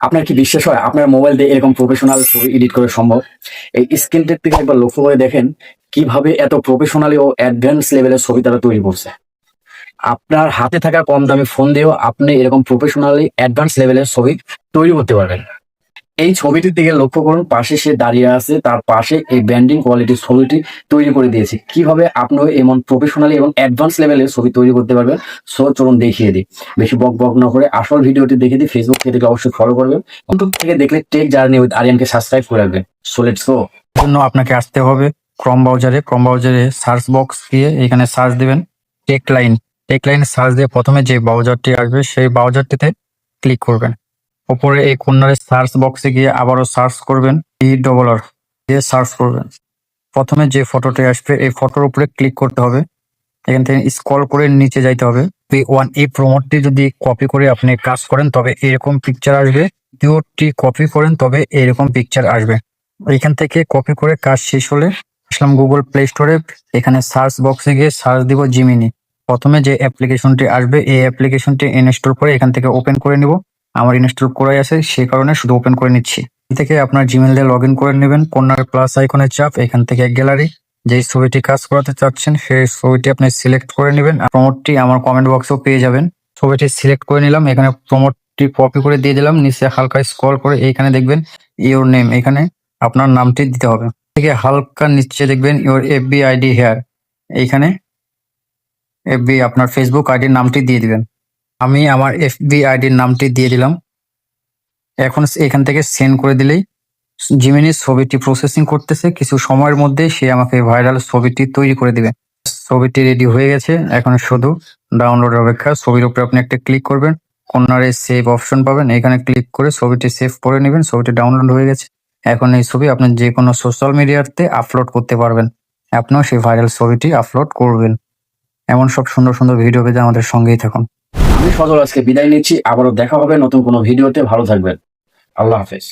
আপনার কি বিশ্বাস হয় আপনার মোবাইল দিয়ে এরকম প্রফেশনাল ছবি এডিট করা সম্ভব? এই স্ক্রিনটেক থেকে একবার লক্ষ্য করে দেখেন কীভাবে এত প্রফেশনালি ও অ্যাডভান্স লেভেলের ছবি তারা তৈরি করছে। আপনার হাতে থাকা কম দামি ফোন দিয়েও আপনি এরকম প্রফেশনালি অ্যাডভান্স লেভেলের ছবি তৈরি করতে পারবেন। এই ছবিটির দিকে লক্ষ্য করুন, পাশে সে দাঁড়িয়ে আছে, তার পাশে এই ব্যান্ডিং কোয়ালিটির ছবিটি তৈরি করে দিয়েছে। কীভাবে আপনিও এমন প্রফেশনালি এবং অ্যাডভান্স লেভেলের ছবি তৈরি করতে পারবেন, সো চলুন দেখিয়ে দিই। বেশি বক বক না করে আসল ভিডিওটি দেখে দিই ফেসবুক থেকে অবশ্যই ফলো করবেন ইউটিউব থেকে দেখলে টেক জার্নি উইথ আরিয়ানকে সাবস্ক্রাইব করে রাখবেন। সো লেটস গো জন্য আপনাকে আসতে হবে ক্রম ব্রাউজারে ক্রম ব্রাউজারে সার্চ বক্স দিয়ে এখানে সার্চ দিবেন tech line tech line search দিয়ে প্রথমে যে ব্রাউজারটি আসবে, সেই ব্রাউজারটিতে ক্লিক করবেন। উপরে এই কর্নারে সার্চ বক্সে গিয়ে আবারও সার্চ করবেন ই ডবল আর দিয়ে সার্চ করবেন। প্রথমে যে ফটোটি আসবে, এই ফটোর উপরে ক্লিক করতে হবে। এখান থেকে স্ক্রল করে নিচে যাইতে হবে। ওয়ান এই প্রমোটটি যদি কপি করে আপনি কাজ করেন, তবে এরকম পিকচার আসবে। দ্বিতীয়টি কপি করেন, তবে এরকম পিকচার আসবে। এখান থেকে কপি করে কাজ শেষ হলে আসলাম গুগল প্লে স্টোরে এখানে সার্চ বক্সে গিয়ে সার্চ দিব জিমিনি প্রথমে যে অ্যাপ্লিকেশনটি আসবে, এই অ্যাপ্লিকেশনটি ইনস্টল করে এখান থেকে ওপেন করে নিব। আমার ইনস্টল করাই আছে, সেই কারণে শুধু ওপেন করে নিচ্ছি। থেকে আপনার জিমেল দিয়ে লগ ইন করে নেবেন কর্নার প্লাস আইকনের চাপ, এখান থেকে গ্যালারি যেই ছবিটি কাজ করাতে চাচ্ছেন, সেই ছবিটি আপনি সিলেক্ট করে নেবেন প্রমোটটি আমার কমেন্ট বক্সেও পেয়ে যাবেন। ছবিটি সিলেক্ট করে নিলাম, এখানে প্রমোটটি কপি করে দিয়ে দিলাম, নিচে হালকা স্ক্রল করে এইখানে দেখবেন ইওর নেম এখানে আপনার নামটি দিতে হবে। থেকে হালকা নিচে দেখবেন ইওর এফবি আইডি হেয়ার এইখানে এফবি আপনার ফেসবুক আইডির নামটি দিয়ে দিবেন। আমি আমার এফবি আইডির নামটি দিয়ে দিলাম। এখন এখান থেকে সেন্ড করে দিলেই জিমিনি ছবিটি প্রসেসিং করতেছে। কিছু সময়ের মধ্যে সে আমাকে ভাইরাল ছবিটি তৈরি করে দিবে। ছবিটি রেডি হয়ে গেছে। এখন শুধু ডাউনলোড অপেক্ষা। ছবির উপরে আপনি একটা ক্লিক করবেন। কর্নারে সেভ অপশন পাবেন। এখানে ক্লিক করে ছবিটি সেভ করে নেবেন। ছবিটি ডাউনলোড হয়ে গেছে। এখন এই ছবি আপনি যে কোনো সোশ্যাল মিডিয়াতে আপলোড করতে পারবেন। আপনিও সেই ভাইরাল ছবিটি আপলোড করবেন। এমন সব সুন্দর সুন্দর ভিডিও পেতে আমাদের সঙ্গেই থাকুন। আমি সজল আজকে বিদায় নিচ্ছি। আবারও দেখা হবে নতুন কোনো ভিডিওতে। ভালো থাকবেন। আল্লাহ হাফেজ।